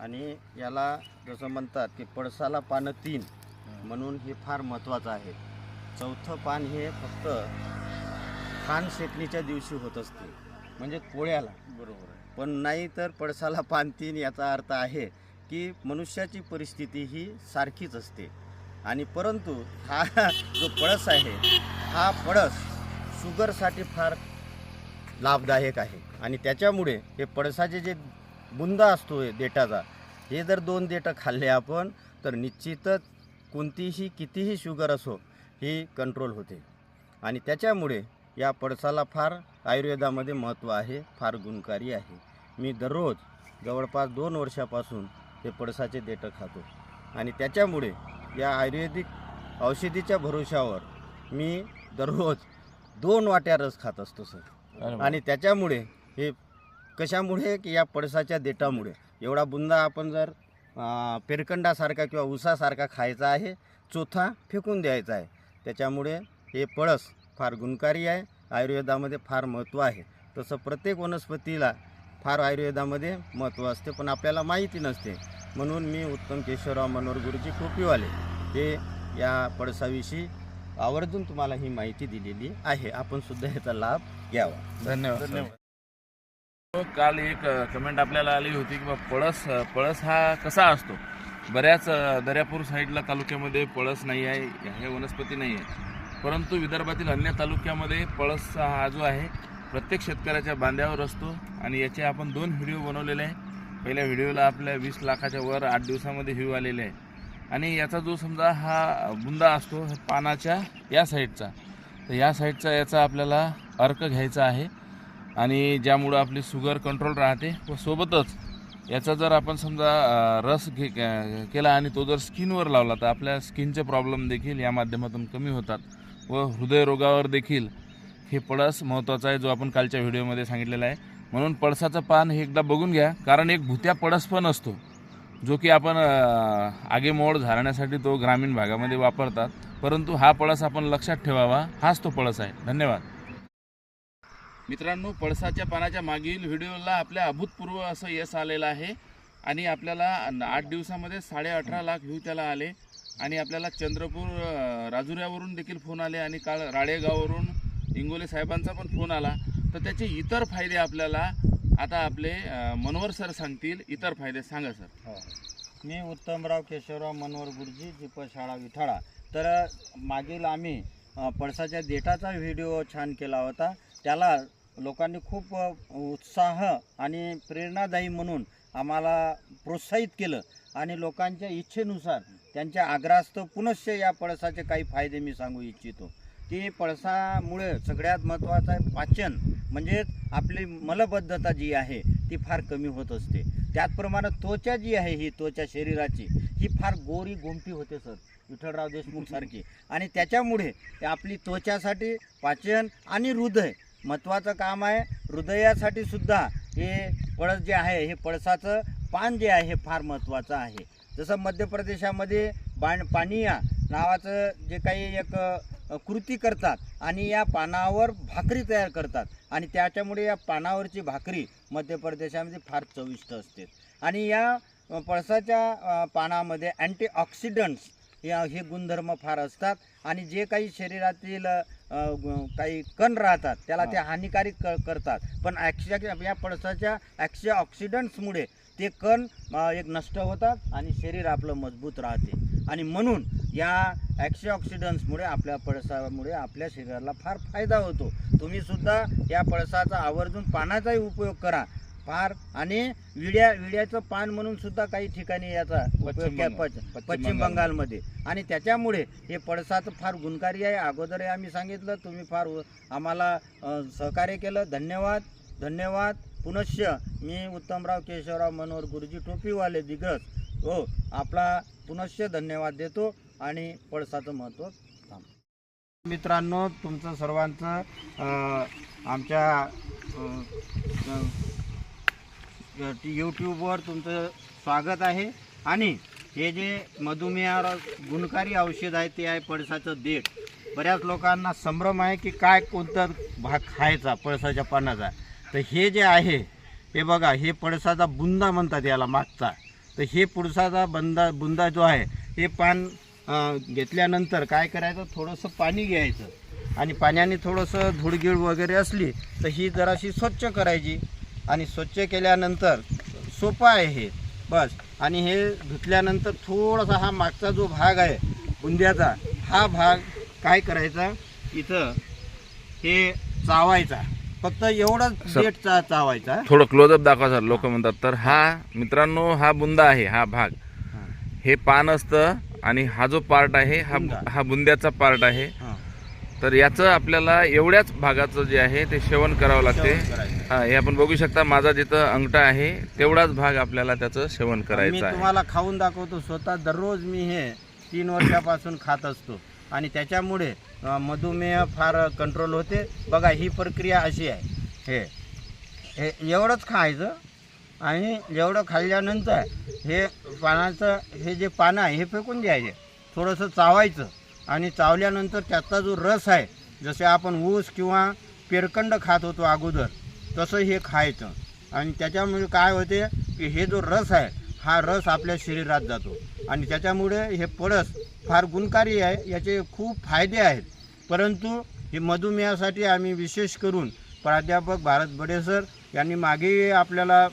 आणि याला जसं म्हणतात की पळसाला पानं तीन. म्हणून हे फार महत्त्वाचं आहे. चौथं पान हे फक्त खान शेकणीच्या दिवशी होत असते. म्हणजे पोळ्याला बरोबर आहे. पण नाही तर पळसाला पान तीन याचा अर्थ आहे की मनुष्याची परिस्थिती ही सारखीच असते. आणि परंतु हा जो पळस आहे हा पळस शुगरसाठी फार लाभदायक आहे. आणि त्याच्यामुळे हे पळसाचे जे बुंदा असतो हे देठाचा. हे जर दोन देठं खाल्ले आपण तर निश्चितच कोणतीही कितीही शुगर असो ही कंट्रोल होते. आणि त्याच्यामुळे या पळसाला फार आयुर्वेदामध्ये महत्त्व आहे फार गुणकारी आहे. मी दररोज जवळपास दोन वर्षापासून हे पळसाचे देठं खातो. आणि त्याच्यामुळे या आयुर्वेदिक औषधीच्या भरोशावर मी दररोज दोन वाट्या रस खात असतो सर. आणि त्याच्यामुळे हे कशामुळे की या पळसाच्या देठामुळे? एवढा बुंदा आपण जर पेरकंडासारखा किंवा उसासारखा खायचा आहे चोथा फेकून द्यायचा आहे. त्याच्यामुळे हे पळस फार गुणकारी आहे आयुर्वेदामध्ये फार महत्त्व आहे. तसं प्रत्येक वनस्पतीला फार आयुर्वेदामध्ये महत्त्व असते पण आपल्याला माहिती नसते. म्हणून मी उत्तम केशवराव मनोहर गुरुजी टोपीवाले हे या पळसाविषयी आवर्जून तुम्हाला ही माहिती दिलेली आहे. आपण सुद्धा याचा लाभ घ्यावा. धन्यवाद. धन्यवाद. काल एक कमेंट आपल्याला आली होती की बा पळस पळस हा कसा असतो? बऱ्याच दर्यापूर साईडला तालुक्यामध्ये पळस नाही आहे हे वनस्पती नाही आहे. परंतु विदर्भातील अन्य तालुक्यामध्ये पळस हा जो आहे प्रत्येक शेतकऱ्याच्या बांध्यावर असतो आणि याचे आपण दोन व्हिडिओ बनवलेले आहे. पहिल्या व्हिडिओला आपल्या वीस लाखाच्या वर आठ दिवसामध्ये व्ह्यू आलेले आहे. आणि याचा जो समजा हा बुंदा असतो पानाच्या या साईडचा. तर या साईडचा याचा आपल्याला अर्क घ्यायचा आहे. आणि ज्यामुळं आपली शुगर कंट्रोल राहते व सोबतच याचा जर आपण समजा रस घे केला आणि तो जर स्किनवर लावला तर आपल्या स्किनचे प्रॉब्लेम देखील या माध्यमातून कमी होतात. व हृदयरोगावर देखील हे पळस महत्त्वाचा आहे जो आपण कालच्या व्हिडिओमध्ये सांगितलेला आहे. म्हणून पळसाचं पान हे एकदा बघून घ्या कारण एक भुत्या पळस पण असतो जो की आपण आगेमोड झारण्यासाठी तो ग्रामीण भागामध्ये वापरतात. परंतु हा पळस आपण लक्षात ठेवावा हाच तो पळस आहे. धन्यवाद. मित्रांनो पळसाच्या पानाच्या मागील व्हिडिओला आपल्या अभूतपूर्व असं यश आलेलं आहे. आणि आपल्याला आठ दिवसामध्ये साडे अठरा लाख व्ह्यू त्याला आले. आणि आपल्याला चंद्रपूर राजुऱ्यावरून देखील फोन आले. आणि काल राळेगाववरून इंगोले साहेबांचा पण फोन आला. तर त्याचे इतर फायदे आपल्याला आता आपले मनोहर सर सांगतील. इतर फायदे सांगा सर. हो. मी उत्तमराव केशवराव मनोहर गुरुजी दीपशाळा विठाळा तर मागील आम्ही पळसाच्या देठाचा व्हिडिओ छान केला होता. त्याला लोकांनी खूप उत्साह आणि प्रेरणादायी म्हणून आम्हाला प्रोत्साहित केलं. आणि लोकांच्या इच्छेनुसार त्यांच्या आग्रहास्तव पुनश्च या पळसाचे काही फायदे मी सांगू इच्छितो. की पळसामुळे सगळ्यात महत्त्वाचं आहे पाचन. म्हणजे आपली मलबद्धता जी आहे ती फार कमी होत असते. त्याचप्रमाणे त्वचा जी आहे ही त्वचा शरीराची ही फार गोरी गोमटी होते सर. विठ्ठलराव देशमुख सारखी. आणि त्याच्यामुळे ते आपली त्वचासाठी पाचन आणि हृदय महत्त्वाचं काम आहे. हृदयासाठी सुद्धा हे पळस जे आहे हे पळसाचं पान जे आहे हे फार महत्त्वाचं आहे. जसं मध्य प्रदेशामध्ये बाण पानिया नावाचं जे काही एक कृती करतात आणि या पानावर भाकरी तयार करतात आणि त्याच्यामुळे या पानावरची भाकरी मध्य प्रदेशामध्ये फार चविष्ट असते. आणि या पळसाच्या पानामध्ये अँटीऑक्सिडंट्स या हे गुणधर्म फार असतात. आणि जे काही शरीरातील काही कण राहतात त्याला ते हानिकारक क- करतात. पण ॲक्सिया या पळसाच्या ॲक्सिया ऑक्सिडंट्समुळे ते कण एक नष्ट होतात आणि शरीर आपलं मजबूत राहते. आणि म्हणून या ॲक्सिऑक्सिडंट्समुळे आपल्या पळसामुळे आपल्या शरीराला फार फायदा होतो. तुम्ही सुद्धा या पळसाचा आवर्जून पानाचाही उपयोग करा. फार आणि विड्या विड्याचं पान म्हणून सुद्धा काही ठिकाणी याचा उपयोग पश्चिम बंगालमध्ये. आणि त्याच्यामुळे हे पळसाचं फार गुणकारी आहे. अगोदरही आम्ही सांगितलं तुम्ही फार आम्हाला सहकार्य केलं. धन्यवाद धन्यवाद. पुनश्च मी उत्तमराव केशवराव मनोहर गुरुजी टोपीवाले दिग्रस. हो आपला पुनश्च धन्यवाद देतो आणि पळसाचं महत्त्व थांब. मित्रांनो तुमचं सर्वांचं आमच्या यूट्यूबवर तुमचं स्वागत आहे. आणि हे जे मधुमेहावर गुणकारी औषध आहे ते आहे पळसाचं देठ. बऱ्याच लोकांना संभ्रम आहे की काय कोणता भाग खायचा पळसाच्या पानाचा. तर हे जे आहे हे बघा हे पळसाचा बुंदा म्हणतात याला मागचा. तर हे पुळसाचा बंदा बुंदा जो आहे हे पान घेतल्यानंतर काय करायचं? थोडंसं पाणी घ्यायचं. आणि पाण्याने थोडंसं धुडगीळ वगैरे असली तर ही जराशी स्वच्छ करायची. आणि स्वच्छ केल्यानंतर सोपं आहे हे. बस. आणि हे धुतल्यानंतर थोडासा हा मागचा जो भाग आहे बुंद्याचा हा भाग काय करायचा? इथं हे चावायचा. फक्त एवढंच सर. देठ चा चावायचा. थोडं क्लोजअप दाखवा सर लोक म्हणतात. तर हा मित्रांनो हा बुंदा आहे हा भाग. हे. पान असतं आणि हा जो पार्ट आहे हा. हा बुंद्याचा पार्ट आहे. तर याचं आपल्याला एवढ्याच भागाचं जे आहे ते सेवन करावं लागते. हा हे आपण बघू शकता माझा जिथं अंगठा आहे तेवढाच भाग आपल्याला त्याचं सेवन मी करायचं आहे. तुम्हाला खाऊन दाखवतो स्वतः दररोज मी हे तीन वर्षापासून खात असतो. आणि त्याच्यामुळे अं, मधुमेह फार कंट्रोल होते. बघा ही प्रक्रिया अशी आहे. हे हे एवढंच खायचं आणि एवढं खाल्ल्यानंतर हे पानाचं हे जे पानं आहे हे फेकून द्यायचे. थोडंसं चावायचं आणि चावल्यानंतर त्याचा जो रस आहे जसे आपण ऊस किंवा पेरकंड खात होतो अगोदर तसं हे खायचं. आणि त्याच्यामुळे काय होते की हे जो रस आहे हा रस आपल्या शरीरात जातो. आणि त्याच्यामुळे हे पळस फार गुणकारी आहे याचे खूप फायदे आहेत. परंतु हे मधुमेहासाठी आम्ही विशेष करून प्राध्यापक भारत बडे सर यांनी मागे आपल्याला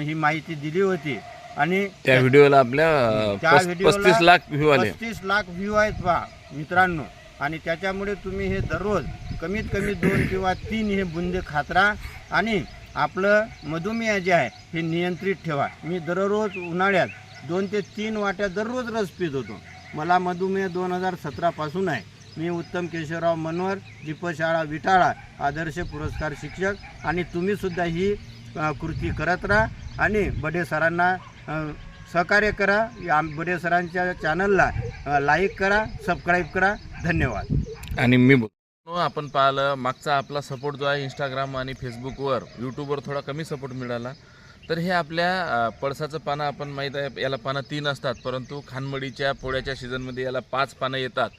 ही माहिती दिली होती. आणि त्या व्हिडिओला आपल्या त्या व्हिडिओला पस्तीस लाख व्ह्यू आले. पस्तीस लाख व्ह्यू आहेत पहा मित्रांनो. आणि त्याच्यामुळे तुम्ही हे दररोज कमीत कमी दोन किंवा तीन हे बुंदे खात राहा. आणि आपलं मधुमेह जे आहे हे नियंत्रित ठेवा. मी दररोज उन्हाळ्यात दोन ते तीन वाट्या दररोज रस पित होतो. मला मधुमेह दोन हजार सतरापासून आहे. मी उत्तम केशवराव मनोहर दीपशाळा विटाळा आदर्श पुरस्कार शिक्षक आणि तुम्हीसुद्धा ही कृती करत राहा आणि बडे सरांना सहकार्य करा. या बडे सरांच्या चॅनलला लाईक करा सबस्क्राईब करा. धन्यवाद. आणि मी बोल आपण पाहिलं मागचा आपला सपोर्ट जो आहे इंस्टाग्राम आणि फेसबुकवर यूट्यूबवर थोडा कमी सपोर्ट मिळाला. तर हे आपल्या पळसाचं पानं आपण माहीत आहे याला पानं तीन असतात परंतु खानमडीच्या पोळ्याच्या सीझनमध्ये याला पाच पानं येतात.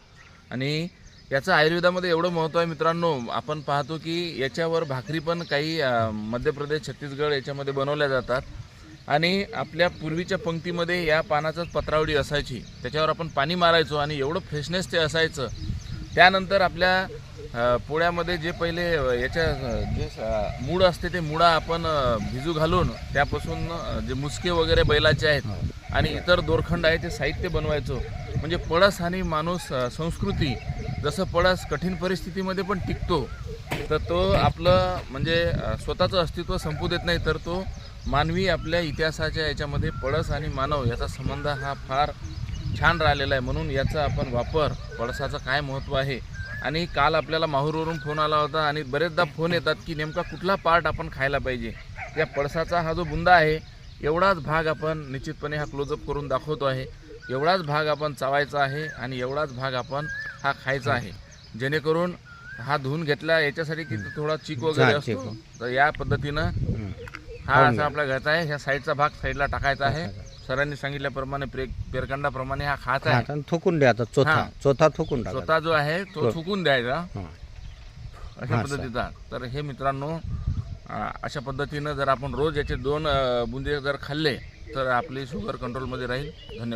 आणि याचं आयुर्वेदामध्ये एवढं महत्त्व आहे मित्रांनो आपण पाहतो की याच्यावर भाकरी पण काही मध्य प्रदेश छत्तीसगड याच्यामध्ये बनवल्या जातात. आणि आपल्या पूर्वीच्या पंक्तीमध्ये या पानाचंच पत्रावडी असायची. त्याच्यावर आपण पाणी मारायचो आणि एवढं फ्रेशनेस ते असायचं. त्यानंतर आपल्या पोळ्यामध्ये जे पहिले याच्या जे मूळ असते ते मुळा आपण भिजू घालून त्यापासून जे मुसके वगैरे बैलाचे आहेत आणि इतर दोरखंड आहे ते साहित्य बनवायचो. म्हणजे पळस आणि माणूस संस्कृती जसं पळस कठीण परिस्थितीमध्ये पण टिकतो तर तो आपलं म्हणजे स्वतःचं अस्तित्व संपू देत नाही तर तो मानवी आपल्या इतिहासाच्या याच्यामध्ये पळस आणि मानव याचा संबंध हा फार छान राहिलेला आहे. म्हणून याचा आपण वापर पळसाचं काय महत्त्व आहे आणि काल आपल्याला माहूरवरून फोन आला होता आणि बरेचदा फोन येतात की नेमका कुठला पार्ट आपण खायला पाहिजे. या पळसाचा हा जो बुंदा आहे एवढाच भाग आपण निश्चितपणे हा क्लोजअप करून दाखवतो आहे. एवढाच भाग आपण चावायचा आहे आणि एवढाच भाग आपण हा खायचा आहे. जेणेकरून हा धुवून घेतला याच्यासाठी की थोडा चीक वगैरे. असतो तर या पद्धतीनं हा असा. आपला घ्यायचा आहे. ह्या साईडचा भाग साईडला टाकायचा आहे. सरांनी सांगितल्याप्रमाणे प्रे पेरकंडाप्रमाणे हा खायचा आहे. आता थुकून द्या आता चौथा. हा. चौथा थुकून टाका. स्वतः जो आहे तो. चुकून द्यायचा. हा. अशा हा, पद्धतीचा. तर हे मित्रांनो अं, अशा पद्धतीनं जर आपण रोज याचे दोन अं, बुंदे जर खाल्ले तर आपली शुगर कंट्रोलमध्ये राहील. धन्यवाद.